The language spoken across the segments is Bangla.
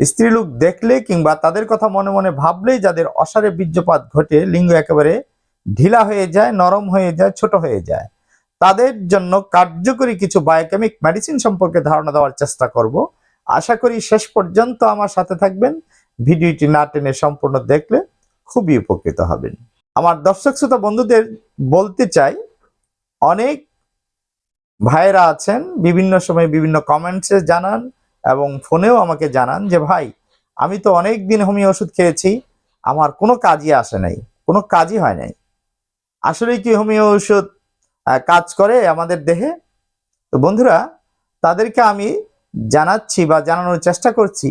স্ত্রীলোক দেখলে কিংবা তাদের কথা মনে মনে ভাবলেই যাদের অসারে বীর্যপাত ঘটে, লিঙ্গ একেবারে ঢিলা হয়ে যায়, নরম হয়ে যায়, ছোট হয়ে যায়। তাদের জন্য কার্যকরী কিছু বায়োকেমিক মেডিসিন সম্পর্কে ধারণা দেওয়ার চেষ্টা করব। আশা করি শেষ পর্যন্ত আমার সাথে থাকবেন। ভিডিওটি না টেনে সম্পূর্ণ দেখলে খুবই উপকৃত হবেন। আমার দর্শক শ্রোতা বন্ধুদের বলতে চাই, অনেক ভাইয়েরা আছেন, বিভিন্ন সময় বিভিন্ন কমেন্টসে জানান এবং ফোনেও আমাকে জানান যে, ভাই, আমি তো অনেক দিন হোমিও ওষুধ খেয়েছি, আমার কোনো কাজই আসে নাই, কোনো কাজই হয় নাই। আসলে কি হোমিও ওষুধ কাজ করে আমাদের দেহে? তো বন্ধুরা, তাদেরকে আমি জানাচ্ছি বা জানানোর চেষ্টা করছি,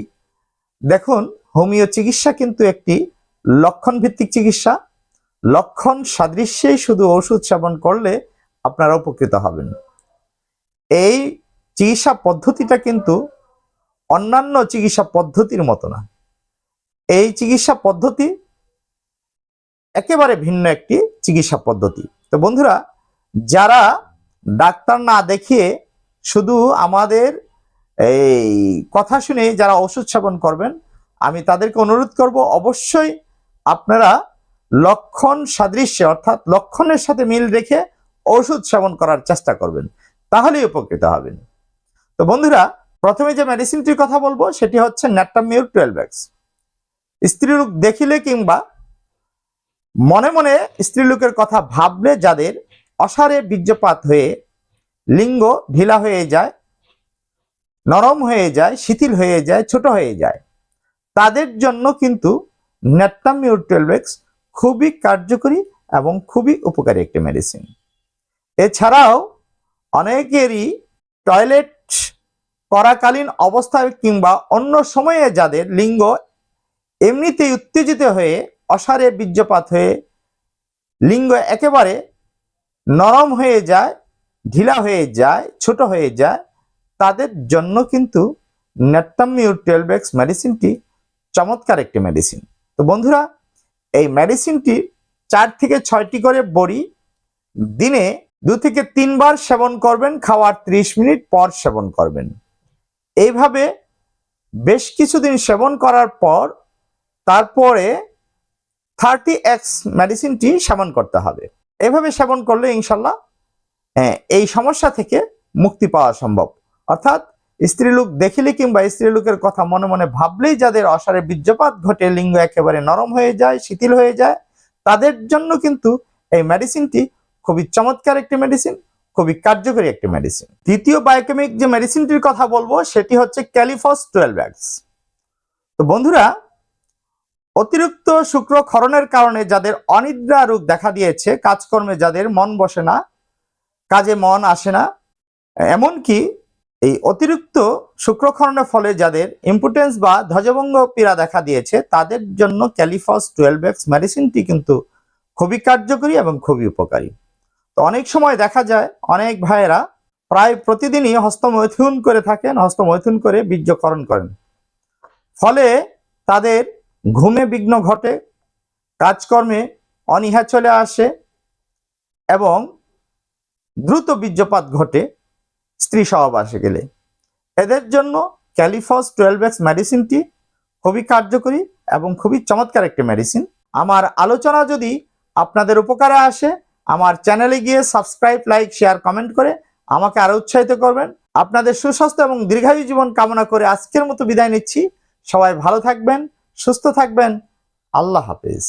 দেখুন, হোমিও চিকিৎসা কিন্তু একটি লক্ষণ ভিত্তিক চিকিৎসা। লক্ষণ সাদৃশ্যেই শুধু ওষুধ সেবন করলে আপনারা উপকৃত হবেন। এই চিকিৎসা পদ্ধতিটা কিন্তু অন্যান্য চিকিৎসা পদ্ধতির মতো না। এই চিকিৎসা পদ্ধতি একেবারে ভিন্ন একটি চিকিৎসা পদ্ধতি। তো বন্ধুরা, যারা ডাক্তার না দেখিয়ে শুধু আমাদের এই কথা শুনে যারা ওষুধ সেবন করবেন, আমি তাদেরকে অনুরোধ করব, অবশ্যই আপনারা লক্ষণ সাদৃশ্যে, অর্থাৎ লক্ষণের সাথে মিল রেখে ওষুধ সেবন করার চেষ্টা করবেন, তাহলেই উপকৃত হবেন। তো বন্ধুরা প্রথমে যে মেডিসিনটির কথা বলব, সেটি হচ্ছে ন্যাটামিউর টুয়েলভ এক্স স্ত্রীলোক দেখিলে কিংবা মনে মনে স্ত্রীলোকের কথা ভাবলে যাদের অসারে বীর্যপাত হয়ে লিঙ্গ ঢিলা হয়ে যায়, নরম হয়ে যায়, শিথিল হয়ে যায়, ছোট হয়ে যায়, তাদের জন্য কিন্তু ন্যাটামিউর টুয়েলভ এক্স খুবই কার্যকরী এবং খুবই উপকারী একটি মেডিসিন এছাড়াও অনেকেরই টয়লেট করাকালীন অবস্থায় কিংবা অন্য সময়ে যাদের লিঙ্গ এমনিতেই উত্তেজিত হয়ে অসারে বীর্যপাত হয়ে লিঙ্গ একেবারে নরম হয়ে যায়, ঢিলা হয়ে যায়, ছোট হয়ে যায়, তাদের জন্য কিন্তু নেট্টামিউর টুয়েলভ এক্স মেডিসিনটি চমৎকার একটি মেডিসিন। তো বন্ধুরা, এই মেডিসিনটি চার থেকে ছয়টি করে বড়ি দিনে দু থেকে তিনবার সেবন করবেন, খাওয়ার ত্রিশ মিনিট পর সেবন করবেন। এইভাবে বেশ কিছুদিন সেবন করার পর তারপরে থার্টি এক্স মেডিসিনটি সেবন করতে হবে। এভাবে সেবন করলে ইনশাল্লাহ হ্যাঁ, এই সমস্যা থেকে মুক্তি পাওয়া সম্ভব। অর্থাৎ স্ত্রীলোক দেখিলে কিংবা স্ত্রীলোকের কথা মনে মনে ভাবলেই যাদের অসারে বীর্যপাত ঘটে লিঙ্গ একেবারে নরম হয়ে যায় শিথিল হয়ে যায় তাদের জন্য কিন্তু এই মেডিসিনটি খুবই চমৎকার একটি মেডিসিন। খুবই কার্যকরী একটি মেডিসিন তৃতীয় বায়োকেমিক যে মেডিসিনটির কথা বলব, সেটি হচ্ছে ক্যালিফস টুয়েলভ এক্স তো বন্ধুরা, অতিরিক্ত শুক্র শুক্রক্ষরণের কারণে যাদের অনিদ্রা রোগ দেখা দিয়েছে, কাজকর্মে যাদের মন বসে না, কাজে মন আসে না, এমনকি এই অতিরিক্ত শুক্রক্ষরণের ফলে যাদের ইম্পোর্টেন্স বা ধ্বজভঙ্গ পীড়া দেখা দিয়েছে, তাদের জন্য ক্যালিফস টুয়েলভ এক্স মেডিসিনটি কিন্তু খুবই কার্যকরী এবং খুবই উপকারী। অনেক সময় দেখা যায় অনেক ভাইয়েরা প্রায় প্রতিদিনই হস্তমৈথুন করে থাকেন, হস্তমৈথুন করে বীর্যকরণ করেন। ফলে তাদের ঘুমে বিঘ্ন ঘটে, কাজকর্মে অনীহা চলে আসে এবং দ্রুত বীর্যপাত ঘটে স্ত্রী সহবাসে গেলে। এদের জন্য ক্যালিফস টুয়েলভ এক্স মেডিসিনটি খুবই কার্যকরী এবং খুবই চমৎকার একটি মেডিসিন। আমার আলোচনা যদি আপনাদের উপকারে আসে আমার চ্যানেলে গিয়ে সাবস্ক্রাইব লাইক শেয়ার কমেন্ট করে আমাকে আরও উৎসাহিত করবেন। আপনাদের সুস্বাস্থ্য এবং দীর্ঘায়ু জীবন কামনা করে আজকের মতো বিদায় নিচ্ছি। সবাই ভালো থাকবেন, সুস্থ থাকবেন। আল্লাহ হাফেজ।